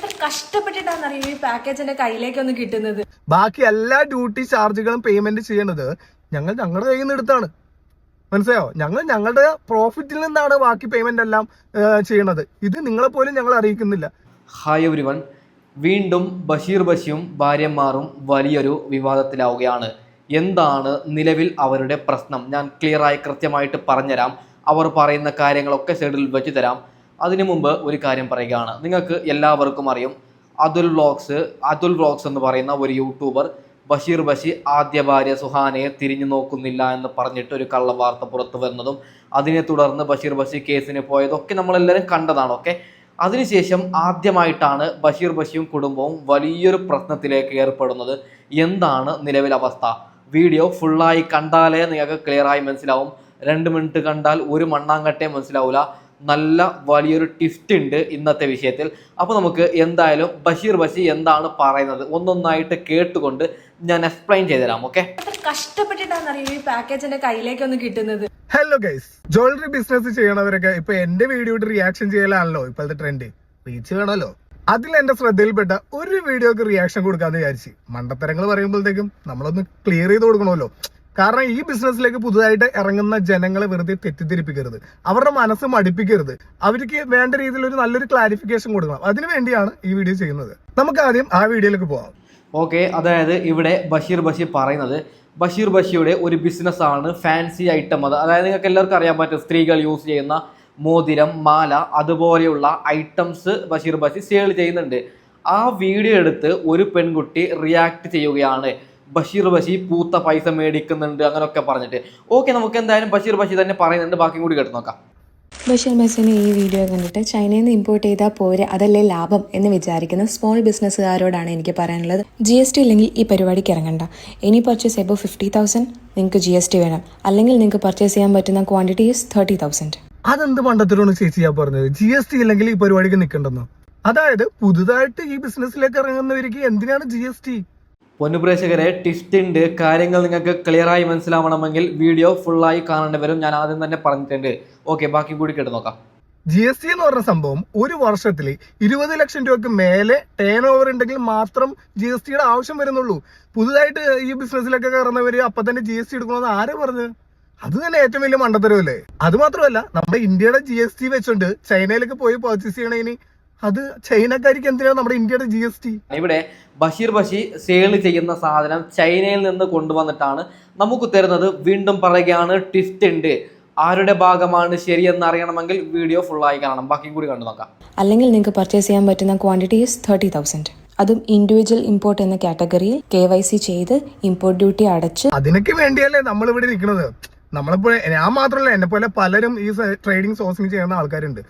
കഷ്ടപ്പെട്ടിട്ടാണെന്നറിയോ ഈ പാക്കേജ് എന്റെ കയ്യിലേക്ക് ഒന്ന് കിട്ടുന്നത്? ബാക്കി എല്ലാ ഡ്യൂട്ടി ചാർജുകളും പേയ്മെന്റ് ചെയ്യണത് ഞങ്ങൾ ഞങ്ങളുടെ കയ്യിൽ നിന്ന് എടുത്താണ്. മനസ്സിലായോ? ഞങ്ങൾ ഞങ്ങളുടെ പ്രോഫിറ്റിൽ നിന്നാണ് ബാക്കി പേയ്മെന്റ് എല്ലാം ചെയ്യണത്. ഇത് നിങ്ങളെ പോലും ഞങ്ങൾ അറിയിക്കുന്നില്ല. ഹായ് എവരിവൺ വീണ്ടും ബഷീർ ബഷിയും ഭാര്യമാരും വലിയൊരു വിവാദത്തിലാവുകയാണ്. എന്താണ് നിലവിൽ അവരുടെ പ്രശ്നം? ഞാൻ ക്ലിയറായി കൃത്യമായിട്ട് പറഞ്ഞുതരാം. അവർ പറയുന്ന കാര്യങ്ങളൊക്കെ സൈഡിൽ വെച്ച് തരാം. അതിനു മുമ്പ് ഒരു കാര്യം പറയുകയാണ്. നിങ്ങൾക്ക് എല്ലാവർക്കും അറിയും അതുൽ വ്ളോഗ്സ് അതുൽ വ്ളോഗ്സ് എന്ന് പറയുന്ന ഒരു യൂട്യൂബർ ബഷീർ ബഷി ആദ്യ ഭാര്യ സുഹാനയെ തിരിഞ്ഞു നോക്കുന്നില്ല എന്ന് പറഞ്ഞിട്ട് ഒരു കള്ള വാർത്ത പുറത്തു വരുന്നതും അതിനെ തുടർന്ന് ബഷീർ ബഷി കേസിന് പോയതൊക്കെ നമ്മളെല്ലാവരും കണ്ടതാണ് ഓക്കെ അതിനുശേഷം ആദ്യമായിട്ടാണ് ബഷീർ ബഷിയും കുടുംബവും വലിയൊരു പ്രശ്നത്തിലേക്ക് ഏർപ്പെടുന്നത്. എന്താണ് നിലവിലെ അവസ്ഥ? വീഡിയോ ഫുള്ളായി കണ്ടാലേ നിങ്ങൾക്ക് ക്ലിയറായി മനസ്സിലാവും. രണ്ട് മിനിറ്റ് കണ്ടാൽ ഒരു മണ്ണാങ്കട്ടേ മനസ്സിലാവില്ല നല്ല വലിയൊരു ടിഫ്റ്റ് ഉണ്ട് ഇന്നത്തെ വിഷയത്തിൽ. അപ്പോൾ നമുക്ക് എന്തായാലും ബഷീർ ബഷി എന്താണ് പറയുന്നത്? ഒന്നൊന്നായിട്ട് കേട്ടുകൊണ്ട് ഞാൻ എക്സ്പ്ലെയിൻ ചെയ്തുതരാം ഓക്കെ കഷ്ടപ്പെട്ടിട്ടാണെന്നറിയോ ഈ കയ്യിലേക്ക് ഒന്ന് കിട്ടുന്നത്? ഹലോ ഗൈസ് ജ്വല്ലറി ബിസിനസ് ചെയ്യണവരൊക്കെ ഇപ്പൊ എന്റെ വീഡിയോയുടെ റിയാക്ഷൻ ചെയ്യലാണല്ലോ ഇപ്പോഴത്തെ ട്രെൻഡ് റീച്ച് വേണമല്ലോ. അതിൽ എന്റെ ശ്രദ്ധയിൽപ്പെട്ട ഒരു വീഡിയോക്ക് റിയാക്ഷൻ കൊടുക്കാന്ന് വിചാരിച്ച് മണ്ടത്തരങ്ങൾ പറയുമ്പോഴത്തേക്കും നമ്മളൊന്ന് ക്ലിയർ ചെയ്ത് കൊടുക്കണമല്ലോ. കാരണം ഈ ബിസിനസ്സിലേക്ക് പുതുതായിട്ട് ഇറങ്ങുന്ന ജനങ്ങളെ വെറുതെ തെറ്റിദ്ധരിപ്പിക്കരുത്. അവരുടെ മനസ്സ് മടിപ്പിക്കരുത്. അവർക്ക് വേണ്ട രീതിയിൽ ഒരു നല്ലൊരു ക്ലാരിഫിക്കേഷൻ കൊടുക്കണം. അതിനു വേണ്ടിയാണ് ഈ വീഡിയോ ചെയ്യുന്നത്. നമുക്ക് ആദ്യം ആ വീഡിയോയിലേക്ക് പോവാം. ഓക്കെ അതായത് ഇവിടെ ബഷീർ ബഷീർ പറയുന്നത് ബഷീർ ബഷിയുടെ ഒരു ബിസിനസ് ആണ് ഫാൻസി ഐറ്റം അത്. അതായത് നിങ്ങൾക്ക് എല്ലാവർക്കും അറിയാൻ പറ്റും സ്ത്രീകൾ യൂസ് ചെയ്യുന്ന മോതിരം മാല അതുപോലെയുള്ള ഐറ്റംസ് ബഷീർ ബഷി സെയിൽ ചെയ്യുന്നുണ്ട്. ആ വീഡിയോ എടുത്ത് ഒരു പെൺകുട്ടി റിയാക്ട് ചെയ്യുകയാണ്. ബഷീർ ബഷി പൂത്ത പൈസ മേടിക്കുന്നുണ്ട് അങ്ങനെയൊക്കെ പറഞ്ഞിട്ട്. ഓക്കെ നമുക്ക് എന്തായാലും ബഷീർ ബഷി തന്നെ പറയുന്നുണ്ട്. ബാക്കി കൂടി കേട്ട് നോക്കാം. ബഷീർ ബസിന് ഈ വീഡിയോ കണ്ടിട്ട് ചൈനയിൽ നിന്ന് ഇമ്പോർട്ട് ചെയ്താൽ പോരെ അതല്ലേ ലാഭം എന്ന് വിചാരിക്കുന്ന സ്മോൾ ബിസിനസ്സുകാരോടാണ് എനിക്ക് പറയാനുള്ളത്. ജി എസ് ടി ഇല്ലെങ്കിൽ ഈ പരിപാടിക്ക് ഇറങ്ങണ്ട. ഇനി പർച്ചേസ് എബോ ഫിഫ്റ്റി തൗസൻഡ് നിങ്ങൾക്ക് ജി എസ് ടി വേണം. അല്ലെങ്കിൽ നിങ്ങൾക്ക് പർച്ചേസ് ചെയ്യാൻ പറ്റുന്ന ക്വാണ്ടിറ്റി ഈസ് തേർട്ടി തൗസൻഡ് അതെന്ത് പണ്ടത്തിലാണ് ചേച്ചി ഞാൻ പറഞ്ഞത്? ജി എസ് ടി ഇല്ലെങ്കിൽ ഈ പരിപാടിക്ക് നിൽക്കണ്ടെന്നോ അതായത് പുതുതായിട്ട് ഈ ബിസിനസ്സിലേക്ക് ഇറങ്ങുന്നവർക്ക് എന്തിനാണ് ജി എസ് ടി പൊന്നുപ്രേക്ഷകരെ ടിസ്റ്റ് ഉണ്ട്. കാര്യങ്ങൾ നിങ്ങൾക്ക് ക്ലിയറായി മനസ്സിലാവണമെങ്കിൽ വീഡിയോ ഫുള്ളായി കാണേണ്ടി വരും. ഞാൻ ആദ്യം തന്നെ പറഞ്ഞിട്ടുണ്ട്. ഓക്കെ ബാക്കി കൂടി കേട്ട് നോക്കാം. ജി എസ് ടി എന്ന് പറഞ്ഞ സംഭവം ഒരു വർഷത്തിൽ ഇരുപത് ലക്ഷം രൂപയ്ക്ക് മേലെ ടേൺ ഓവർ ഉണ്ടെങ്കിൽ മാത്രം ജി എസ് ടിയുടെ ആവശ്യം വരുന്നുള്ളൂ. പുതുതായിട്ട് ഈ ബിസിനസ്സിലൊക്കെ കയറുന്നവര് അപ്പൊ തന്നെ ജി എസ് ടി എടുക്കണമെന്ന് ആരെ പറഞ്ഞത് അത് തന്നെ ഏറ്റവും വലിയ മണ്ടത്തരവല്ലേ അത് മാത്രമല്ല നമ്മുടെ ഇന്ത്യയുടെ ജി എസ് ടി വെച്ചുകൊണ്ട് ചൈനയിലേക്ക് പോയി പർച്ചേസ് ചെയ്യണതിന് അത് ചൈനക്കാർക്ക് എന്തിനാണ് നമ്മുടെ ഇന്ത്യയുടെ ജി എസ് ടി ഇവിടെ ബഷീർ ബഷി സെയിൽ ചെയ്യുന്ന സാധനം ചൈനയിൽ നിന്ന് കൊണ്ടുവന്നിട്ടാണ് നമുക്ക് തരുന്നത്. വീണ്ടും പറയുകയാണ് ട്വിസ്റ്റ് ഉണ്ട്. ആരുടെ ഭാഗമാണ് ശരിയെന്ന് അറിയണമെങ്കിൽ വീഡിയോ ഫുള്ളായി കാണണം. ബാക്കി കൂടി കണ്ടു നോക്കാം. അല്ലെങ്കിൽ നിങ്ങൾക്ക് പർച്ചേസ് ചെയ്യാൻ പറ്റുന്ന ക്വാണ്ടിറ്റീസ് തേർട്ടി തൗസൻഡ് അതും ഇൻഡിവിജ്വൽ ഇമ്പോർട്ട് എന്ന കാറ്റഗറിയിൽ കെ വൈ സി ചെയ്ത് ഇമ്പോർട്ട് ഡ്യൂട്ടി അടച്ച് അതിനൊക്കെ വേണ്ടിയല്ലേ നമ്മൾ ഇവിടെ നിൽക്കുന്നത് നമ്മളിപ്പോ ഞാൻ മാത്രമല്ല എന്നെ പോലെ പലരും ഈ ട്രേഡിംഗ് സോഴ്സിങ് ചെയ്യുന്ന ആൾക്കാരുണ്ട്.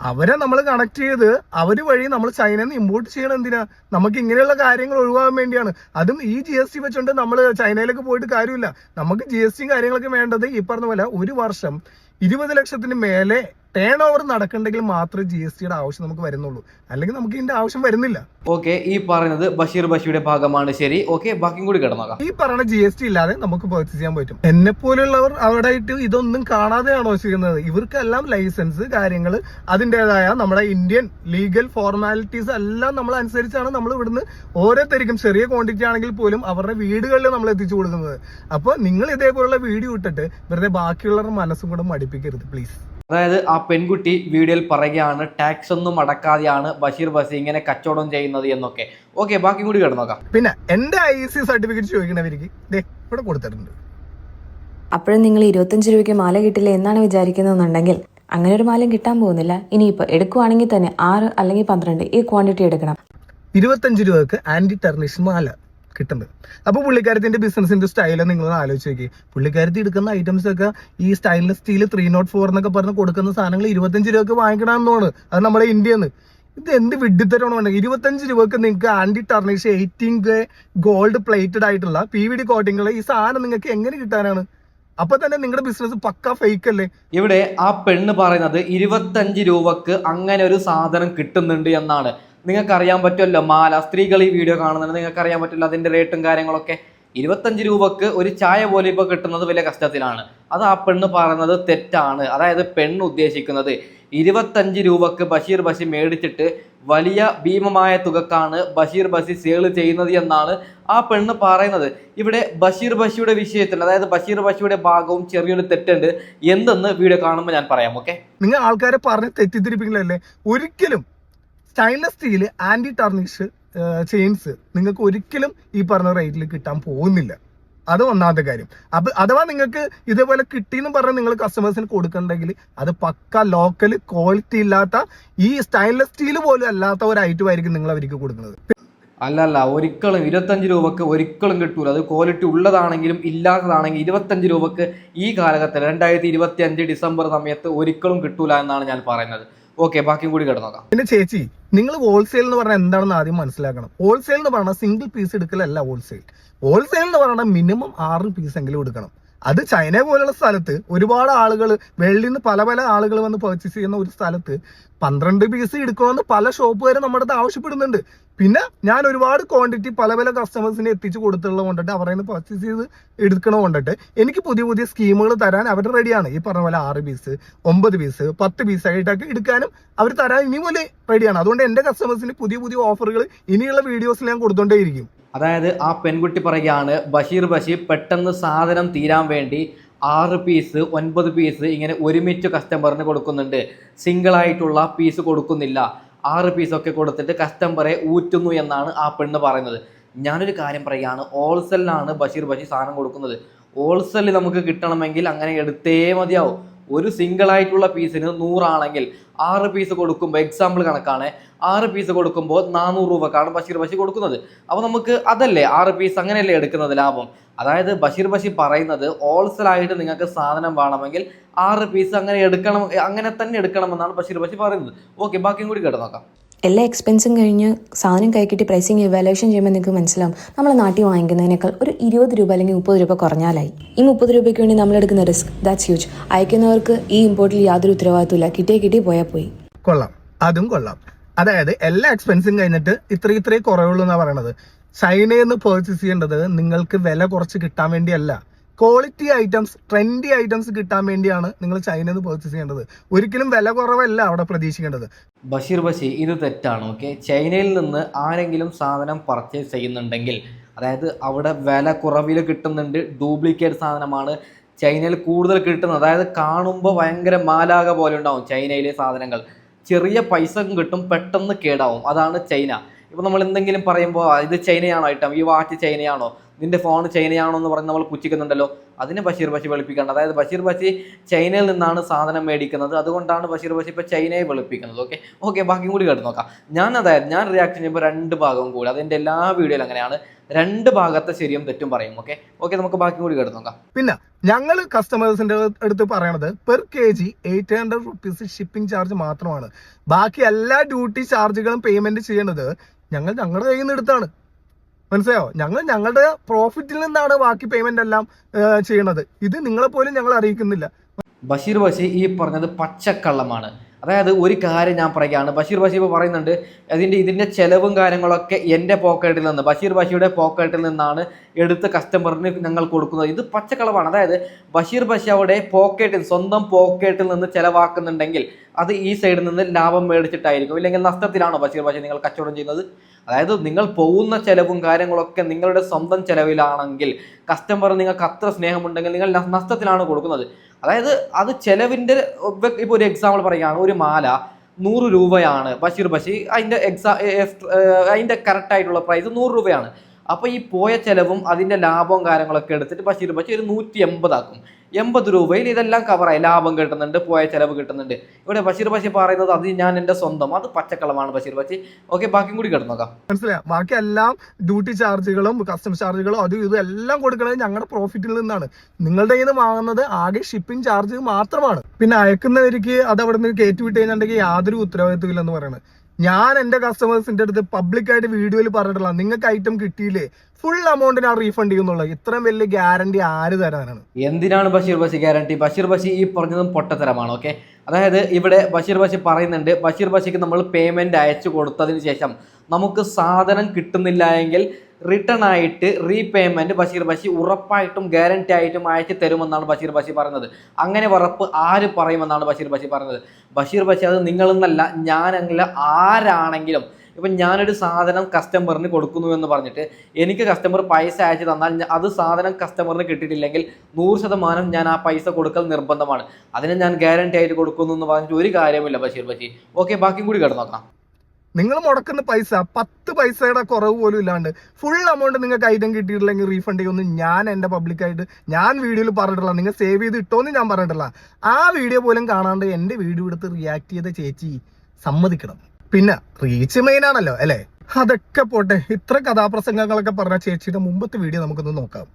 അവരെ നമ്മൾ കണക്ട് ചെയ്ത് അവർ വഴി നമ്മൾ ചൈനയിൽ നിന്ന് ഇമ്പോർട്ട് ചെയ്യണം എന്തിനാ? നമുക്ക് ഇങ്ങനെയുള്ള കാര്യങ്ങൾ ഒഴിവാകാൻ വേണ്ടിയാണ്. അതും ഈ ജി എസ് ടി വെച്ചുകൊണ്ട് നമ്മൾ ചൈനയിലേക്ക് പോയിട്ട് കാര്യമില്ല. നമുക്ക് ജി എസ് ടിയും കാര്യങ്ങളൊക്കെ വേണ്ടത് ഈ പറഞ്ഞ പോലെ ഒരു വർഷം ഇരുപത് ലക്ഷത്തിന് മേലെ ടേൺ ഓവർ നടക്കണ്ടെങ്കിൽ മാത്രമേ ജി എസ് ടിയുടെ ആവശ്യം നമുക്ക് വരുന്നുള്ളൂ. അല്ലെങ്കിൽ നമുക്ക് ഇതിന്റെ ആവശ്യം വരുന്നില്ല. ഓക്കെ ഈ പറയുന്നത് ബഷീർ ബഷിയുടെ ഭാഗമാണ്. ശരി ഓക്കെ ബാക്കിയും കൂടി കേട്ട് ഈ പറഞ്ഞ ജി എസ് ടി ഇല്ലാതെ നമുക്ക് പർച്ചേസ് ചെയ്യാൻ പറ്റും. എന്നെ പോലെയുള്ളവർ അവിടെ ആയിട്ട് ഇതൊന്നും കാണാതെയാണോ ചെയ്യുന്നത്? ഇവർക്കെല്ലാം ലൈസൻസ് കാര്യങ്ങൾ അതിന്റെതായ നമ്മുടെ ഇന്ത്യൻ ലീഗൽ ഫോർമാലിറ്റീസ് എല്ലാം നമ്മൾ അനുസരിച്ചാണ് നമ്മൾ ഇവിടുന്ന് ഓരോരുത്തർക്കും ചെറിയ ക്വാണ്ടിറ്റി ആണെങ്കിൽ പോലും അവരുടെ വീടുകളിൽ നമ്മൾ എത്തിച്ചു കൊടുക്കുന്നത്. അപ്പോൾ നിങ്ങൾ ഇതേപോലുള്ള വീഡിയോ ഇട്ടിട്ട് വെറുതെ ബാക്കിയുള്ളവരുടെ മനസ്സും കൂടെ മടിപ്പിക്കരുത് പ്ലീസ് അതായത് ആ പെൺകുട്ടി വീഡിയോയിൽ പറയുകയാണ് ടാക്സ് ഒന്നും അടക്കാതെയാണ് ബഷീർ ബസി ഇങ്ങനെ കച്ചവടം ചെയ്യുന്നത് എന്നൊക്കെ. ഓക്കെ ബാക്കി കൂടി കിടന്നോക്കാം നോക്കാം. പിന്നെ എന്റെ ഐ സി സർട്ടിഫിക്കറ്റ് ചോദിക്കണവർക്ക് ദേ ഇവിടെ കൊടുത്തിട്ടുണ്ട്. അപ്പോഴും നിങ്ങൾ ഇരുപത്തഞ്ച് രൂപയ്ക്ക് മാല കിട്ടില്ല എന്നാണ് വിചാരിക്കുന്നതെന്നുണ്ടെങ്കിൽ അങ്ങനെ ഒരു മാലയും കിട്ടാൻ പോകുന്നില്ല. ഇനിയിപ്പോൾ എടുക്കുവാണെങ്കിൽ തന്നെ ആറ് അല്ലെങ്കിൽ പന്ത്രണ്ട് ഈ ക്വാണ്ടിറ്റി എടുക്കണം. ഇരുപത്തഞ്ച് രൂപക്ക് ആന്റി ടെർണിഷ് മാല. കിട്ടുന്നത്. അപ്പോൾ പുള്ളിക്കാരത്തിന്റെ ബിസിനസിന്റെ സ്റ്റൈൽ നിങ്ങൾ ആലോചിച്ച് നോക്കി പുള്ളിക്കാരത്തി എടുക്കുന്ന ഐറ്റംസ് ഒക്കെ ഈ stainless steel three nought four എന്നൊക്കെ പറഞ്ഞ് കൊടുക്കുന്ന സാധനങ്ങൾ ഇരുപത്തഞ്ച് രൂപക്ക് വാങ്ങിക്കണമെന്നാണ്. അത് നമ്മുടെ ഇന്ത്യന്ന്. ഇത് എന്ത് വിഡ്ഢിത്തരമാണ് ഇരുപത്തഞ്ച് രൂപക്ക് നിങ്ങൾക്ക് anti tarnish eighteen gold plated ആയിട്ടുള്ള പി വി ഡി കോട്ടിങ്ങുള്ള ഈ സാധനം നിങ്ങൾക്ക് എങ്ങനെ കിട്ടാനാണ്? അപ്പൊ തന്നെ നിങ്ങളുടെ ബിസിനസ് പക്ക ഫേക്ക് അല്ലേ? ഇവിടെ ആ പെണ്ണ് പറയുന്നത് ഇരുപത്തഞ്ച് രൂപക്ക് അങ്ങനെ ഒരു സാധനം കിട്ടുന്നുണ്ട് എന്നാണ്. നിങ്ങൾക്ക് അറിയാൻ പറ്റുമല്ലോ മാല. സ്ത്രീകൾ ഈ വീഡിയോ കാണുന്നുണ്ട്. നിങ്ങൾക്ക് അറിയാൻ പറ്റുമല്ലോ അതിന്റെ റേറ്റും കാര്യങ്ങളൊക്കെ. ഇരുപത്തഞ്ച് രൂപക്ക് ഒരു ചായ പോലെ ഇപ്പോൾ കിട്ടുന്നത് വലിയ കഷ്ടത്തിലാണ്. അത് ആ പെണ്ണ് പറയുന്നത് തെറ്റാണ്. അതായത് പെണ്ണ് ഉദ്ദേശിക്കുന്നത് ഇരുപത്തഞ്ച് രൂപക്ക് ബഷീർ ബഷി മേടിച്ചിട്ട് വലിയ ഭീമമായ തുകക്കാണ് ബഷീർ ബഷി സെയിൽ ചെയ്യുന്നത് എന്നാണ് ആ പെണ്ണ് പറയുന്നത്. ഇവിടെ ബഷീർ ബഷിയുടെ വിഷയത്തിൽ അതായത് ബഷീർ ബഷിയുടെ ഭാഗവും ചെറിയൊരു തെറ്റുണ്ട്. എന്തെന്ന് വീഡിയോ കാണുമ്പോൾ ഞാൻ പറയാം ഓക്കെ? നിങ്ങൾ ആൾക്കാരെ പറഞ്ഞ് തെറ്റിദ്ധരിപ്പിക്കലല്ലേ ഒരിക്കലും stainless steel anti tarnish chains നിങ്ങൾക്ക് ഒരിക്കലും ഈ പറഞ്ഞ റേറ്റിൽ കിട്ടാൻ പോകുന്നില്ല. അത് ഒന്നാമത്തെ കാര്യം. അപ്പൊ അഥവാ നിങ്ങൾക്ക് ഇതേപോലെ കിട്ടിയെന്ന് പറഞ്ഞ് നിങ്ങൾ കസ്റ്റമേഴ്സിന് കൊടുക്കണ്ടെങ്കിൽ അത് പക്ക ലോക്കൽ ക്വാളിറ്റി ഇല്ലാത്ത ഈ സ്റ്റൈൻലെസ് സ്റ്റീൽ പോലും അല്ലാത്ത ഒരു ഐറ്റം ആയിരിക്കും നിങ്ങൾ അവർക്ക് കൊടുക്കുന്നത്. അല്ല അല്ല ഒരിക്കലും ഇരുപത്തഞ്ച് രൂപക്ക് ഒരിക്കലും കിട്ടൂല. അത് ക്വാളിറ്റി ഉള്ളതാണെങ്കിലും ഇല്ലാത്തതാണെങ്കിലും ഇരുപത്തഞ്ച് രൂപക്ക് ഈ കാലഘട്ടത്തിൽ രണ്ടായിരത്തി ഇരുപത്തി അഞ്ച് ഡിസംബർ സമയത്ത് ഒരിക്കലും കിട്ടൂല എന്നാണ് ഞാൻ പറയുന്നത്. ഓക്കെ ബാക്കിയും കൂടി കിടന്നോക്കാം. പിന്നെ ചേച്ചി നിങ്ങൾ ഹോൾസെയിൽ എന്ന് പറഞ്ഞാൽ എന്താണെന്ന് ആദ്യം മനസ്സിലാക്കണം. ഹോൾസെയിൽ എന്ന് പറഞ്ഞാൽ സിംഗിൾ പീസ് എടുക്കലല്ല ഹോൾസെയിൽ ഹോൾസെയിൽ എന്ന് പറഞ്ഞാൽ മിനിമം ആറ് പീസ് എങ്കിലും എടുക്കണം. അത് ചൈന പോലുള്ള സ്ഥലത്ത് ഒരുപാട് ആളുകൾ വെള്ളിൽ നിന്ന് പല പല ആളുകൾ വന്ന് പർച്ചേസ് ചെയ്യുന്ന ഒരു സ്ഥലത്ത് പന്ത്രണ്ട് പീസ് എടുക്കണമെന്ന് പല ഷോപ്പുകാരും നമ്മുടെ അടുത്ത് ആവശ്യപ്പെടുന്നുണ്ട്. പിന്നെ ഞാൻ ഒരുപാട് ക്വാണ്ടിറ്റി പല പല കസ്റ്റമേഴ്സിനെ എത്തിച്ചു കൊടുത്തുള്ളത് കൊണ്ടിട്ട് അവരെ പർച്ചേസ് ചെയ്ത് എടുക്കണ കൊണ്ടിട്ട് എനിക്ക് പുതിയ പുതിയ സ്കീമുകൾ തരാൻ അവർ റെഡിയാണ് ഈ പറഞ്ഞ പോലെ ആറ് പീസ് ഒമ്പത് പീസ് പത്ത് പീസ് ആയിട്ടൊക്കെ എടുക്കാനും അവർ തരാൻ ഇനി പോലെ റെഡിയാണ് അതുകൊണ്ട് എന്റെ കസ്റ്റമേഴ്സിന് പുതിയ പുതിയ ഓഫറുകൾ ഇനിയുള്ള വീഡിയോസിൽ ഞാൻ കൊടുത്തോണ്ടേയിരിക്കും. അതായത് ആ പെൺകുട്ടി പറയുകയാണ് ബഷീർ ബഷീർ പെട്ടെന്ന് സാധനം തീരാൻ വേണ്ടി ആറ് പീസ് ഒൻപത് പീസ് ഇങ്ങനെ ഒരുമിച്ച് കസ്റ്റമറിന് കൊടുക്കുന്നുണ്ട്. സിംഗിളായിട്ടുള്ള പീസ് കൊടുക്കുന്നില്ല. ആറ് പീസൊക്കെ കൊടുത്തിട്ട് കസ്റ്റമറെ ഊറ്റുന്നു എന്നാണ് ആ പെണ്ണ് പറയുന്നത്. ഞാനൊരു കാര്യം പറയുകയാണ്. ഹോൾസെല്ലാണ് ബഷീർ ബഷി സാധനം കൊടുക്കുന്നത്. ഹോൾസെല്ലിൽ നമുക്ക് കിട്ടണമെങ്കിൽ അങ്ങനെ എടുത്തേ മതിയാവും. ഒരു സിംഗിൾ ആയിട്ടുള്ള പീസിന് നൂറാണെങ്കിൽ ആറ് പീസ് കൊടുക്കുമ്പോൾ എക്സാമ്പിൾ കണക്കാണ്. ആറ് പീസ് കൊടുക്കുമ്പോൾ നാനൂറ് രൂപക്കാണ് ബഷീർ ബഷി കൊടുക്കുന്നത്. അപ്പോൾ നമുക്ക് അതല്ലേ ആറ് പീസ് അങ്ങനെയല്ലേ എടുക്കുന്നത് ലാഭം? അതായത് ബഷീർ ബഷി പറയുന്നത് ഹോൾസെയിലായിട്ട് നിങ്ങൾക്ക് സാധനം വേണമെങ്കിൽ ആറ് പീസ് അങ്ങനെ എടുക്കണം അങ്ങനെ തന്നെ എടുക്കണമെന്നാണ് ബഷീർ ബഷി പറയുന്നത്. ഓക്കെ ബാക്കിയും കൂടി കേട്ട് നോക്കാം. എല്ലാ എക്സ്പെൻസും കഴിഞ്ഞ് സാധനം കൈ കിട്ടി പ്രൈസിങ് ഇവാലുവേഷൻ ചെയ്യുമ്പോൾ നിങ്ങൾക്ക് മനസ്സിലാവും. നമ്മൾ നാട്ടിൽ വാങ്ങിക്കുന്നതിനേക്കാൾ ഒരു ഇരുപത് രൂപ അല്ലെങ്കിൽ മുപ്പത് രൂപ കുറഞ്ഞാലായി. ഈ മുപ്പത് രൂപയ്ക്ക് വേണ്ടി നമ്മൾ എടുക്കുന്ന റിസ്ക് ദാറ്റ്സ് ഹ്യൂജ് അയക്കുന്നവർക്ക് ഈ ഇമ്പോർട്ടിൽ യാതൊരു ഉത്തരവാദിത്തമില്ല കിട്ടിയേ കിട്ടി പോയാൽ പോയി. കൊള്ളാം. അതും കൊള്ളാം. അതായത് എല്ലാ എക്സ്പെൻസും കഴിഞ്ഞിട്ട് ഇത്ര ഇത്രേ കുറവുള്ളൂ എന്നാണ് പറയണത്. ചൈനയിൽ നിന്ന് പേർച്ചേസ് ചെയ്യേണ്ടത് നിങ്ങൾക്ക് വില കുറച്ച് കിട്ടാൻ വേണ്ടിയല്ല. ക്വാളിറ്റി ഐറ്റംസ് ട്രെൻഡി ഐറ്റംസ് കിട്ടാൻ വേണ്ടിയാണ് നിങ്ങൾ ചൈനയിൽ നിന്ന് പർച്ചേസ് ചെയ്യേണ്ടത്. ഒരിക്കലും വില കുറവല്ല അവിടെ പ്രതീക്ഷിക്കേണ്ടത്. ബഷീർ ബഷി ഇത് തെറ്റാണ് ഓക്കെ ചൈനയിൽ നിന്ന് ആരെങ്കിലും സാധനം പർച്ചേസ് ചെയ്യുന്നുണ്ടെങ്കിൽ അതായത് അവിടെ വില കുറവിൽ കിട്ടുന്നുണ്ട് ഡ്യൂപ്ലിക്കേറ്റ് സാധനമാണ് ചൈനയിൽ കൂടുതൽ കിട്ടുന്നത് അതായത് കാണുമ്പോൾ ഭയങ്കര മാലാക പോലെ ഉണ്ടാവും ചൈനയിലെ സാധനങ്ങൾ. ചെറിയ പൈസക്കും കിട്ടും പെട്ടെന്ന് കേടാവും. അതാണ് ചൈന ഇപ്പോൾ നമ്മൾ എന്തെങ്കിലും പറയുമ്പോൾ ഇത് ചൈനയാണോ ഐറ്റം ഈ വാച്ച് ചൈനയാണോ നിന്റെ ഫോൺ ചൈനയാണോ എന്ന് പറഞ്ഞ് നമ്മൾ പുച്ഛിക്കുന്നുണ്ടല്ലോ. അതിനെ ബഷീർ ബഷി വെളുപ്പിക്കേണ്ട. അതായത് ബഷീർ ബഷി ചൈനയിൽ നിന്നാണ് സാധനം മേടിക്കുന്നത്. അതുകൊണ്ടാണ് ബഷീർ ബഷി ഇപ്പോൾ ചൈനയെ വെളുപ്പിക്കുന്നത്. ഓക്കെ ഓക്കെ ബാക്കിയും കൂടി കേട്ട് നോക്കാം. ഞാൻ അതായത് ഞാൻ റിയാക്ഷൻ ചെയ്യുമ്പോൾ രണ്ട് ഭാഗവും കൂടി. അതെന്റെ എല്ലാ വീഡിയോയിലും അങ്ങനെയാണ്. രണ്ട് ഭാഗത്തെ ശരിയും തെറ്റും പറയും. ഓക്കെ ഓക്കെ നമുക്ക് ബാക്കി കൂടി കേട്ട് നോക്കാം. പിന്നെ ഞങ്ങൾ കസ്റ്റമേഴ്സിന്റെ അടുത്ത് പറയണത് per K G eight hundred rupees shipping charge മാത്രമാണ്. ബാക്കി എല്ലാ ഡ്യൂട്ടി ചാർജുകളും പേയ്മെന്റ് ചെയ്യണത് ഞങ്ങൾ ഞങ്ങളുടെ കയ്യിൽ നിന്ന് എടുത്താണ്. മനസ്സിലായോ? ഞങ്ങൾ ഞങ്ങളുടെ പ്രോഫിറ്റിൽ നിന്നാണ് ബാക്കി പേയ്മെന്റ് എല്ലാം ചെയ്യണത്. ഇത് നിങ്ങളെ പോലും ഞങ്ങൾ അറിയിക്കുന്നില്ല. ബഷീർ ബഷി ഈ പറഞ്ഞത് പച്ചക്കള്ളമാണ്. അതായത് ഒരു കാര്യം ഞാൻ പറയുകയാണ്. ബഷീർ ബഷി ഇപ്പോൾ പറയുന്നുണ്ട് അതിന്റെ ഇതിന്റെ ചിലവും കാര്യങ്ങളൊക്കെ എന്റെ പോക്കറ്റിൽ നിന്ന് ബഷീർ ബഷിയുടെ പോക്കറ്റിൽ നിന്നാണ് എടുത്ത് കസ്റ്റമറിന് ഞങ്ങൾ കൊടുക്കുന്നത്. ഇത് പച്ചക്കളവാണ്. അതായത് ബഷീർ ബഷി അവിടെ പോക്കറ്റിൽ സ്വന്തം പോക്കറ്റിൽ നിന്ന് ചിലവാക്കുന്നുണ്ടെങ്കിൽ അത് ഈ സൈഡിൽ നിന്ന് ലാഭം മേടിച്ചിട്ടായിരിക്കും. ഇല്ലെങ്കിൽ നഷ്ടത്തിലാണോ ബഷീർ ബഷി നിങ്ങൾ കച്ചവടം ചെയ്യുന്നത്? അതായത് നിങ്ങൾ പോകുന്ന ചിലവും കാര്യങ്ങളൊക്കെ നിങ്ങളുടെ സ്വന്തം ചിലവിലാണെങ്കിൽ കസ്റ്റമർ നിങ്ങൾക്ക് അത്ര സ്നേഹമുണ്ടെങ്കിൽ നിങ്ങൾ നഷ്ടത്തിലാണ് കൊടുക്കുന്നത്. അതായത് അത് ചെലവിന്റെ ഇപ്പോൾ ഒരു എക്സാമ്പിൾ പറയുകയാണ് ഒരു മാല നൂറ് രൂപയാണ് ബഷീർ ബഷി അതിന്റെ എക്സാ അതിന്റെ കറക്റ്റായിട്ടുള്ള പ്രൈസ് നൂറ് രൂപയാണ്. അപ്പോൾ ഈ പോയ ചിലവും അതിന്റെ ലാഭവും കാര്യങ്ങളൊക്കെ എടുത്തിട്ട് ബഷീർ ബഷി ഒരു നൂറ്റി എൺപതാക്കും എൺപത് രൂപയിൽ ഇതെല്ലാം കവറായി ലാഭം കിട്ടുന്നുണ്ട് പോയ ചിലവ് കിട്ടുന്നുണ്ട്. ഇവിടെ ബഷീർ ബഷി പറയുന്നത് അത് ഞാൻ എന്റെ സ്വന്തം അത് പച്ചക്കളമാണ് ബഷീർ ബഷി. ഓക്കെ ബാക്കിയും കൂടി കിടന്നോക്കാം മനസ്സിലായി? ബാക്കി എല്ലാം ഡ്യൂട്ടി ചാർജുകളും കസ്റ്റംസ് ചാർജുകളും അതും ഇതും എല്ലാം കൊടുക്കുന്നത് ഞങ്ങളുടെ പ്രോഫിറ്റിൽ നിന്നാണ്. നിങ്ങളുടെ കയ്യിൽ നിന്ന് വാങ്ങുന്നത് ആകെ ഷിപ്പിംഗ് ചാർജ് മാത്രമാണ്. പിന്നെ അയക്കുന്നവർക്ക് അത് അവിടെ നിന്ന് കയറ്റി വിട്ട് യാതൊരു ഉത്തരവാദിത്വമില്ലെന്ന് പറയുന്നത് ഞാൻ എന്റെ കസ്റ്റമേഴ്സിന്റെ അടുത്ത് പബ്ലിക്കായിട്ട് വീഡിയോയിൽ പറഞ്ഞിട്ടുള്ള നിങ്ങൾക്ക് ഐറ്റം കിട്ടിയില്ലേ? ഫുൾ എമൗണ്ട് ഞാൻ റീഫണ്ട് ചെയ്യുന്നുള്ളൂ. ഇത്രയും വലിയ ഗ്യാരണ്ടി ആര് തരാനാണ്? എന്തിനാണ് ബഷീർ ബഷി ഗ്യാരണ്ടി ബഷീർ ബഷി ഈ പറഞ്ഞതും പൊട്ടത്തരമാണ് ഓക്കെ അതായത് ഇവിടെ ബഷീർ ബഷി പറയുന്നുണ്ട് ബഷീർ ബഷിക്ക് നമ്മൾ പേയ്മെന്റ് അയച്ചു കൊടുത്തതിന് ശേഷം നമുക്ക് സാധനം കിട്ടുന്നില്ല എങ്കിൽ റിട്ടേൺ ആയിട്ട് റീപേയ്മെന്റ് ബഷീർ ബഷി ഉറപ്പായിട്ടും ഗ്യാരണ്ടി ആയിട്ടും അയച്ചു തരുമെന്നാണ് ബഷീർ ബഷി പറയുന്നത് അങ്ങനെ ഉറപ്പ് ആര് പറയുമെന്നാണ് ബഷീർ ബഷി പറഞ്ഞത്. ബഷീർ ബഷി അത് നിങ്ങളെന്നല്ല ഞാനല്ല ആരാണെങ്കിലും. ഇപ്പം ഞാനൊരു സാധനം കസ്റ്റമറിന് കൊടുക്കുന്നു എന്ന് പറഞ്ഞിട്ട് എനിക്ക് കസ്റ്റമർ പൈസ അയച്ചു തന്നാൽ അത് സാധനം കസ്റ്റമറിന് കിട്ടിയിട്ടില്ലെങ്കിൽ നൂറ് ശതമാനം ഞാൻ ആ പൈസ കൊടുക്കൽ നിർബന്ധമാണ്. അതിന് ഞാൻ ഗ്യാരണ്ടി ആയിട്ട് കൊടുക്കുന്നു എന്ന് പറഞ്ഞിട്ട് ഒരു കാര്യമില്ല ബഷീർ ബഷി. ഓക്കെ ബാക്കിയും കൂടി കേട്ട് നോക്കാം. നിങ്ങൾ മുടക്കുന്ന പൈസ പത്ത് പൈസയുടെ കുറവ് പോലും ഇല്ലാണ്ട് ഫുൾ എമൗണ്ട് നിങ്ങൾക്ക് ഐറ്റം കിട്ടിയിട്ടില്ലെങ്കിൽ റീഫണ്ട് ചെയ്യുമെന്ന് ഞാൻ എന്റെ പബ്ലിക്കായിട്ട് ഞാൻ വീഡിയോയിൽ പറഞ്ഞിട്ടില്ല നിങ്ങൾ സേവ് ചെയ്ത് ഇട്ടോന്ന് ഞാൻ പറഞ്ഞിട്ടില്ല ആ വീഡിയോ പോലും കാണാണ്ട് എന്റെ വീഡിയോ എടുത്ത് റിയാക്ട് ചെയ്ത ചേച്ചി സമ്മതിക്കണം. പിന്നെ റീച്ച് മെയിൻ ആണല്ലോ അല്ലേ? അതൊക്കെ പോട്ടെ ഇത്ര കഥാപ്രസംഗങ്ങളൊക്കെ പറഞ്ഞ ചേച്ചിയുടെ മുമ്പത്തെ വീഡിയോ നമുക്കൊന്ന് നോക്കാം.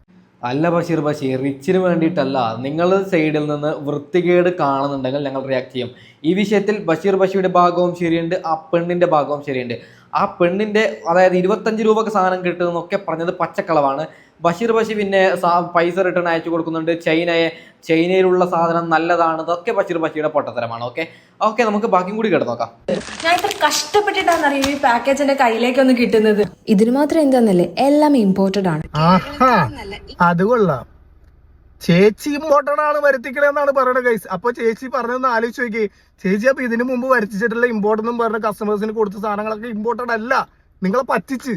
അല്ല ബഷീർ ബഷീർ റിച്ചിന് വേണ്ടിയിട്ടല്ല. നിങ്ങളുടെ സൈഡിൽ നിന്ന് വൃത്തികേട് കാണുന്നുണ്ടെങ്കിൽ ഞങ്ങൾ റിയാക്ട് ചെയ്യും. ഈ വിഷയത്തിൽ ബഷീർ ബഷീരുടെ ഭാഗവും ശരിയുണ്ട് ആ പെണ്ണിന്റെ ഭാഗവും ശരിയുണ്ട്. ആ പെണ്ണിന്റെ അതായത് ഇരുപത്തഞ്ച് രൂപക്ക് സാധനം കിട്ടുന്നൊക്കെ പറഞ്ഞത് പച്ചക്കളവാണ്. ബഷീർ ബഷീർ പിന്നെ സാ- പൈസ റിട്ടേൺ അയച്ചു കൊടുക്കുന്നുണ്ട്. ചൈനയെ ചൈനയിലുള്ള സാധനം നല്ലതാണ്. ഇതൊക്കെ ബഷീർ ബഷിയുടെ പൊട്ടത്തരമാണ് ഓക്കെ ഓക്കെ നമുക്ക് ബാക്കിയും കൂടി കേട്ട് നോക്കാം. ഞാൻ ഇത്ര അറിയാം ഈ പാക്കേജ് എന്റെ കയ്യിലേക്ക് ഒന്ന് കിട്ടുന്നത്? ഇതിന് മാത്രം എന്താന്നല്ലേ? എല്ലാം ഇമ്പോർട്ടഡ് ആണ്. അത് കൊള്ളാം. ചേച്ചി ഇമ്പോർട്ടന്റ് ആണ് വരുത്തിക്കണെന്നാണ് പറയുന്നത് ഗൈസ് അപ്പൊ ചേച്ചി പറഞ്ഞൊന്ന് ആലോചിച്ച് നോക്കി. ചേച്ചി അപ്പൊ ഇതിനു മുമ്പ് വരുത്തിച്ചിട്ടുള്ള ഇമ്പോർട്ടന്റ് എന്ന് പറഞ്ഞ കസ്റ്റമേഴ്സിന് കൊടുത്ത സാധനങ്ങളൊക്കെ ഇമ്പോർട്ടന്റ് അല്ല. നിങ്ങളെ പറ്റിച്ച്.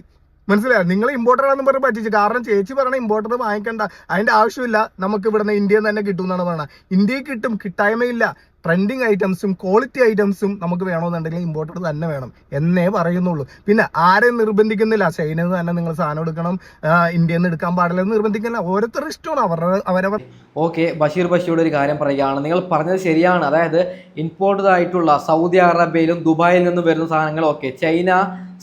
മനസ്സിലായോ? നിങ്ങൾ ഇമ്പോർട്ടന്റ് ആണെന്ന് പറഞ്ഞ് പറ്റിച്ച്. കാരണം ചേച്ചി പറഞ്ഞ ഇമ്പോർട്ടന്റ് വാങ്ങിക്കണ്ട. അതിന്റെ ആവശ്യമില്ല. നമുക്ക് ഇവിടുന്ന് ഇന്ത്യയിൽ നിന്ന് തന്നെ കിട്ടും എന്നാണ് പറയുന്നത് ഇന്ത്യയിൽ കിട്ടും. കിട്ടായ്മയില്ല. ട്രെൻഡിങ് ഐറ്റംസും ക്വാളിറ്റി ഐറ്റംസും നമുക്ക് വേണമെന്നുണ്ടെങ്കിൽ ഇമ്പോർട്ടഡ് തന്നെ വേണം എന്നേ പറയുന്നുള്ളൂ. പിന്നെ ആരെയും നിർബന്ധിക്കുന്നില്ല? ചൈനയിൽ നിന്ന് തന്നെ നിങ്ങൾ സാധനം എടുക്കണം. ഇന്ത്യയിൽ നിന്ന് എടുക്കാൻ പാടില്ല എന്ന് നിർബന്ധിക്കുന്നില്ല. ഓരോരുത്തരുടെ ഇഷ്ടമാണ്. അവരുടെ അവരവർ ഓക്കെ ബഷീർ ബഷീറുടെ ഒരു കാര്യം പറയുകയാണ്. നിങ്ങൾ പറഞ്ഞത് ശരിയാണ്. അതായത് ഇമ്പോർട്ടഡ് ആയിട്ടുള്ള സൗദി അറേബ്യയിലും ദുബായിൽ നിന്നും വരുന്ന സാധനങ്ങൾ ഓക്കെ. ചൈന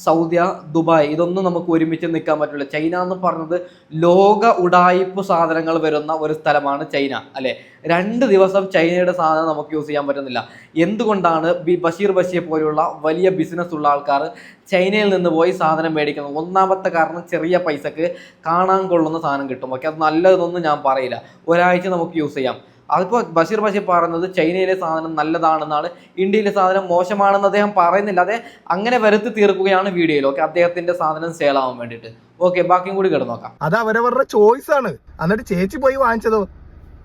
സൗദി ദുബായ് ഇതൊന്നും നമുക്ക് ഒരുമിച്ച് നിൽക്കാൻ പറ്റില്ല. ചൈന എന്ന് പറഞ്ഞത് ലോക ഉടായിപ്പ് സാധനങ്ങൾ വരുന്ന ഒരു സ്ഥലമാണ് ചൈന അല്ലെ? രണ്ട് ദിവസം ചൈനയുടെ സാധനം നമുക്ക് യൂസ് ചെയ്യാൻ പറ്റുന്നില്ല. എന്തുകൊണ്ടാണ് ബി ബഷീർ ബഷിയെ പോലെയുള്ള വലിയ ബിസിനസ് ഉള്ള ആൾക്കാർ ചൈനയിൽ നിന്ന് പോയി സാധനം മേടിക്കുന്നത്? ഒന്നാമത്തെ കാരണം ചെറിയ പൈസക്ക് കാണാൻ കൊള്ളുന്ന സാധനം കിട്ടും. ഓക്കെ അത് നല്ലതൊന്നും ഞാൻ പറയില്ല. ഒരാഴ്ച നമുക്ക് യൂസ് ചെയ്യാം. അതിപ്പോൾ ബഷീർ ബഷീർ പറയുന്നത് ചൈനയിലെ സാധനം നല്ലതാണെന്നാണ്. ഇന്ത്യയിലെ സാധനം മോശമാണെന്ന് അദ്ദേഹം പറയുന്നില്ല. അതെ അങ്ങനെ വരുത്തി തീർക്കുകയാണ് വീഡിയോയിൽ. ഓക്കെ അദ്ദേഹത്തിന്റെ സാധനം സേലാവാൻ വേണ്ടിയിട്ട്. ഓക്കെ ബാക്കിയും കൂടി കേട്ട് നോക്കാം. അത് അവരവരുടെ ചോയ്സ് ആണ്. എന്നിട്ട് ചേച്ചി പോയി വാങ്ങിച്ചതോ?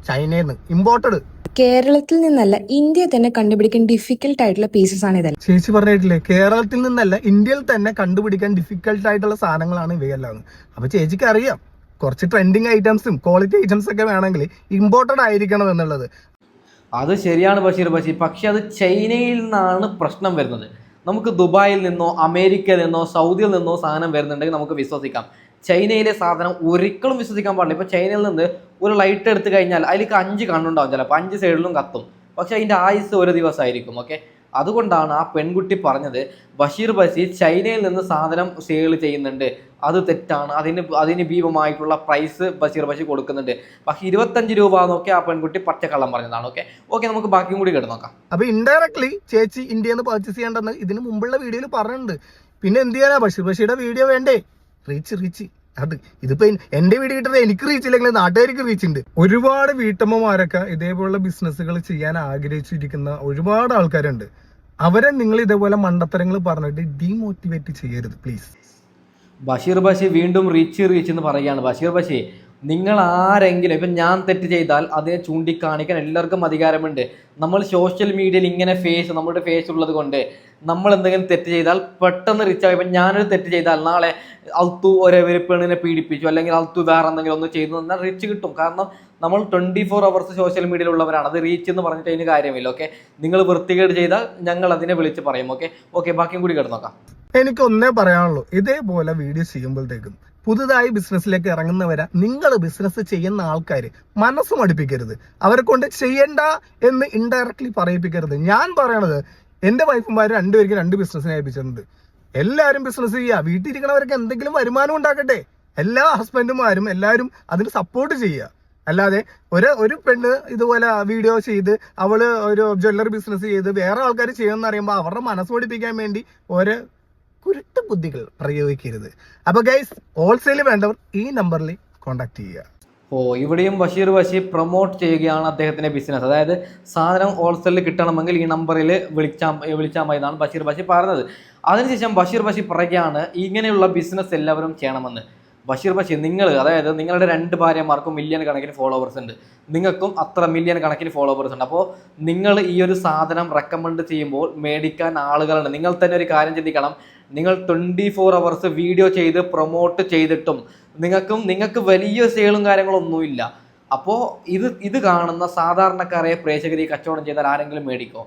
ചൈനയിൽ നിന്ന് ഇമ്പോർട്ടഡ് കേരളത്തിൽ നിന്നല്ല ഇന്ത്യ തന്നെ കണ്ടുപിടിക്കാൻ ഡിഫിക്കൽട്ട് ആയിട്ടുള്ള പീസസ് ആണ് ഇതെല്ലാം. ചേച്ചി പറഞ്ഞിട്ടില്ലേ കേരളത്തിൽ നിന്നല്ല ഇന്ത്യയിൽ തന്നെ കണ്ടുപിടിക്കാൻ ഡിഫിക്കൽട്ട് ആയിട്ടുള്ള സാധനങ്ങളാണ് ഇവയെല്ലാം. അപ്പൊ ചേച്ചിക്ക് അറിയാം കുറച്ച് ട്രെൻഡിങ് ഐറ്റംസും ക്വാളിറ്റി ഐറ്റംസ് ഒക്കെ വേണമെങ്കിൽ ഇമ്പോർട്ടഡ് ആയിരിക്കണം എന്നുള്ളത്. അത് ശരിയാണ് ബഷീർ ബഷീർ. പക്ഷെ അത് ചൈനയിൽ നിന്നാണ് പ്രശ്നം വരുന്നത്. നമുക്ക് ദുബായിൽ നിന്നോ അമേരിക്കയിൽ നിന്നോ സൗദിയിൽ നിന്നോ സാധനം വരുന്നുണ്ടെങ്കിൽ നമുക്ക് വിശ്വസിക്കാം. ചൈനയിലെ സാധനം ഒരിക്കലും വിശ്വസിക്കാൻ പാടില്ല. ഇപ്പോൾ ചൈനയിൽ നിന്ന് ഒരു ലൈറ്റ് എടുത്തു കഴിഞ്ഞാൽ അതിലേക്ക് അഞ്ച് കണ്ണുണ്ടാവും ചിലപ്പോൾ അഞ്ച് സൈഡിലും കത്തും. പക്ഷെ അതിന്റെ ആയുസ് ഒരു ദിവസമായിരിക്കും ഓക്കെ അതുകൊണ്ടാണ് ആ പെൺകുട്ടി പറഞ്ഞത് ബഷീർ ബഷീർ ചൈനയിൽ നിന്ന് സാധനം സെയിൽ ചെയ്യുന്നുണ്ട്. അത് തെറ്റാണ്. അതിന് അതിന് ഭീമമായിട്ടുള്ള പ്രൈസ് ബഷീർ ബഷീർ കൊടുക്കുന്നുണ്ട്. പക്ഷെ ഇരുപത്തഞ്ച് രൂപ എന്നൊക്കെ ആ പെൺകുട്ടി പച്ചക്കള്ളം പറഞ്ഞതാണ് ഓക്കെ ഓക്കെ നമുക്ക് ബാക്കിയും കൂടി കേട്ട് നോക്കാം. അപ്പൊ ഇൻഡയറക്ട്ലി ചേച്ചി ഇന്ത്യയിൽ നിന്ന് പർച്ചേസ് ചെയ്യേണ്ടെന്ന് ഇതിന് മുമ്പുള്ള വീഡിയോയിൽ പറഞ്ഞിട്ടുണ്ട്. പിന്നെ എന്ത് ചെയ്യാനാ? ബഷീർ ബഷീടെ വീഡിയോ വേണ്ടേ? റീച്ച് റീച്ച് അത് ഇതിപ്പോ എന്റെ വീട് കിട്ടുന്നത് എനിക്ക് റീച്ച് നാട്ടുകാർക്ക് റീച്ച് ഉണ്ട് ഒരുപാട് വീട്ടമ്മമാരൊക്കെ ഇതേപോലുള്ള ബിസിനസ്സുകൾ ചെയ്യാൻ ആഗ്രഹിച്ചിരിക്കുന്ന ഒരുപാട് ആൾക്കാരുണ്ട്. അവരെ നിങ്ങൾ ഇതേപോലെ മണ്ടത്തരങ്ങൾ പറഞ്ഞിട്ട് ഡീമോട്ടിവേറ്റ് ചെയ്യരുത് പ്ലീസ് ബഷീർ ബഷി വീണ്ടും റീച്ച് റീച്ച് എന്ന് പറയുകയാണ്. ബഷീർ ബഷി നിങ്ങൾ ആരെങ്കിലും ഇപ്പം ഞാൻ തെറ്റ് ചെയ്താൽ അതിനെ ചൂണ്ടിക്കാണിക്കാൻ എല്ലാവർക്കും അധികാരമുണ്ട്. നമ്മൾ സോഷ്യൽ മീഡിയയിൽ ഇങ്ങനെ ഫേസ് നമ്മുടെ ഫേസ് ഉള്ളത് കൊണ്ട് നമ്മൾ എന്തെങ്കിലും തെറ്റ് ചെയ്താൽ പെട്ടെന്ന് റിച്ച് ആയി ഇപ്പം ഞാനൊരു തെറ്റ് ചെയ്താൽ നാളെ അൽത്തു ഒരേ ഒരു പെണ്ണിനെ പീഡിപ്പിച്ചു അല്ലെങ്കിൽ അൽത്തു വേറെ എന്തെങ്കിലും ഒന്ന് ചെയ്തു എന്നാൽ റിച്ച് കിട്ടും. കാരണം നമ്മൾ ട്വന്റി ഫോർ അവേഴ്സ് സോഷ്യൽ മീഡിയയിൽ ഉള്ളവരാണ്. അത് റീച്ച് എന്ന് പറഞ്ഞിട്ട് അതിന് കാര്യമില്ല ഓക്കെ നിങ്ങൾ വൃത്തികേട് ചെയ്താൽ ഞങ്ങൾ അതിനെ വിളിച്ച് പറയും ഓക്കെ ഓക്കെ ബാക്കിയും കൂടി കേട്ട് നോക്കാം. എനിക്ക് ഒന്നേ പറയാനുള്ളൂ. ഇതേപോലെ വീഡിയോ ചെയ്യുമ്പോഴത്തേക്കും പുതുതായി ബിസിനസ്സിലേക്ക് ഇറങ്ങുന്നവരെ. നിങ്ങൾ ബിസിനസ് ചെയ്യുന്ന ആൾക്കാർ മനസ്സ് മടുപ്പിക്കരുത്. അവരെ കൊണ്ട് ചെയ്യണ്ട എന്ന് ഇൻഡയറക്ട്ലി പറയിപ്പിക്കരുത്. ഞാൻ പറയണത് എന്റെ വൈഫുമാർ രണ്ടുപേർക്ക് രണ്ട് ബിസിനസ്സിനെ ഏൽപ്പിച്ചിരുന്നത് എല്ലാവരും ബിസിനസ് ചെയ്യുക വീട്ടിലിരിക്കണവർക്ക് എന്തെങ്കിലും വരുമാനം ഉണ്ടാക്കട്ടെ. എല്ലാ ഹസ്ബൻഡുമാരും എല്ലാവരും അതിന് സപ്പോർട്ട് ചെയ്യുക അല്ലാതെ ഒരു ഒരു പെണ്ണ് ഇതുപോലെ വീഡിയോ ചെയ്ത് അവൾ ഒരു ജ്വല്ലറി ബിസിനസ് ചെയ്ത് വേറെ ആൾക്കാർ ചെയ്യുമെന്ന് അറിയുമ്പോൾ അവരുടെ മനസ്സ് പഠിപ്പിക്കാൻ വേണ്ടി ഒരു കുരുട്ട് ബുദ്ധികൾ പ്രയോഗിക്കരുത്. അപ്പൊ ഗൈസ് ഹോൾസെയിൽ വേണ്ടവർ ഈ നമ്പറിൽ കോണ്ടാക്ട് ചെയ്യുക ഓ ഇവിടെയും ബഷീർ ബഷീർ പ്രൊമോട്ട് ചെയ്യുകയാണ് അദ്ദേഹത്തിന്റെ ബിസിനസ് അതായത് സാധനം ഹോൾസെയിൽ കിട്ടണമെങ്കിൽ ഈ നമ്പറിൽ വിളിച്ചാൽ വിളിച്ചാൽ മതി എന്നാണ് ബഷീർ ബഷീർ പറഞ്ഞത്. അതിനുശേഷം ബഷീർ ബഷീർ പറയുകയാണ് ഇങ്ങനെയുള്ള ബിസിനസ് എല്ലാവരും ചെയ്യണമെന്ന്. ബഷീർ ബഷീർ നിങ്ങൾ അതായത് നിങ്ങളുടെ രണ്ട് ഭാര്യമാർക്കും മില്യൺ കണക്കിന് ഫോളോവേഴ്സ് ഉണ്ട്. നിങ്ങൾക്കും അത്ര മില്യൺ കണക്കിന് ഫോളോവേഴ്സ് ഉണ്ട്. അപ്പോൾ നിങ്ങൾ ഈ ഒരു സാധനം റെക്കമെൻഡ് ചെയ്യുമ്പോൾ മേടിക്കാൻ ആളുകളുണ്ട്. നിങ്ങൾ തന്നെ ഒരു കാര്യം ചിന്തിക്കണം. നിങ്ങൾ ട്വന്റി ഫോർ അവേഴ്സ് വീഡിയോ ചെയ്ത് പ്രൊമോട്ട് ചെയ്തിട്ടും നിങ്ങൾക്കും നിങ്ങൾക്ക് വലിയ സെയിലും കാര്യങ്ങളും ഒന്നുമില്ല അപ്പോൾ ഇത് ഇത് കാണുന്ന സാധാരണക്കാരെ പ്രേക്ഷകരെ കച്ചവടം ചെയ്താൽ ആരെങ്കിലും മേടിക്കോ?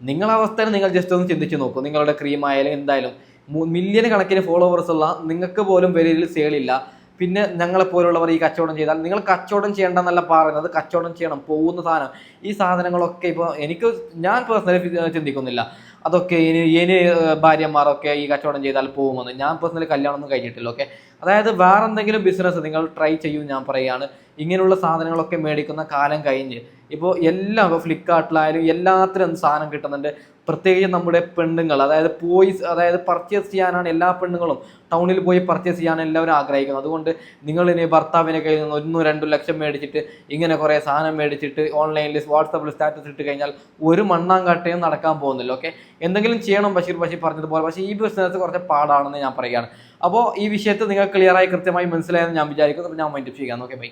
നിങ്ങളവസ്ഥയിൽ നിങ്ങൾ ജസ്റ്റ് ഒന്ന് ചിന്തിച്ച് നോക്കൂ. നിങ്ങളുടെ ക്രീം ആയാലും എന്തായാലും. മില്യൺ കണക്കിന് ഫോളോവേഴ്സ് ഉള്ള നിങ്ങൾക്ക് പോലും വിലയിൽ സെയിലില്ല പിന്നെ ഞങ്ങളെ പോലുള്ളവർ ഈ കച്ചവടം ചെയ്താൽ നിങ്ങൾ കച്ചവടം ചെയ്യേണ്ടെന്നല്ല പറയുന്നത്. കച്ചവടം ചെയ്യണം പോകുന്ന സാധനം. ഈ സാധനങ്ങളൊക്കെ ഇപ്പോൾ എനിക്ക് ഞാൻ പേഴ്സണലി ചിന്തിക്കുന്നില്ല. അതൊക്കെ ഇനി ഇനി ഭാര്യമാരൊക്കെ ഈ കച്ചവടം ചെയ്താൽ പോകുമെന്ന്. ഞാൻ പേഴ്സണലി കല്യാണം ഒന്നും കഴിഞ്ഞിട്ടില്ല ഓക്കെ അതായത് വേറെ എന്തെങ്കിലും ബിസിനസ് നിങ്ങൾ ട്രൈ ചെയ്യും ഞാൻ പറയുകയാണ്. ഇങ്ങനെയുള്ള സാധനങ്ങളൊക്കെ മേടിക്കുന്ന കാലം കഴിഞ്ഞ്. ഇപ്പോൾ എല്ലാം ഇപ്പോൾ ഫ്ലിപ്കാർട്ടിലായാലും എല്ലാത്തിനും സാധനം കിട്ടുന്നുണ്ട്. പ്രത്യേകിച്ച് നമ്മുടെ പെണ്ണുങ്ങൾ അതായത് പോയി അതായത് പർച്ചേസ് ചെയ്യാനാണ് എല്ലാ പെണ്ണുങ്ങളും ടൗണിൽ പോയി പർച്ചേസ് ചെയ്യാൻ എല്ലാവരും ആഗ്രഹിക്കുന്നത്. അതുകൊണ്ട് നിങ്ങൾ ഇനി ഭർത്താവിനെ കയ്യിൽ നിന്ന് ഒന്നും രണ്ടും ലക്ഷം മേടിച്ചിട്ട് ഇങ്ങനെ കുറേ സാധനം മേടിച്ചിട്ട് ഓൺലൈനിൽ വാട്സപ്പിൽ സ്റ്റാറ്റസ് ഇട്ട് കഴിഞ്ഞാൽ ഒരു മണ്ണാങ്കാട്ടയും നടക്കാൻ പോകുന്നില്ല ഓക്കെ എന്തെങ്കിലും ചെയ്യണം ബഷീർ ബഷീർ പറഞ്ഞതുപോലെ പക്ഷേ ഈ ബിസിനസ് കുറച്ച് പാടാണെന്ന് ഞാൻ പറയുകയാണ്. അപ്പോൾ ഈ വിഷയത്തെ നിങ്ങൾ ക്ലിയറായി കൃത്യമായി മനസ്സിലായെന്ന് ഞാൻ വിചാരിക്കുന്നു. അപ്പോൾ ഞാൻ മൈൻഡ് ചെയ്യാം ഓക്കെ ബൈ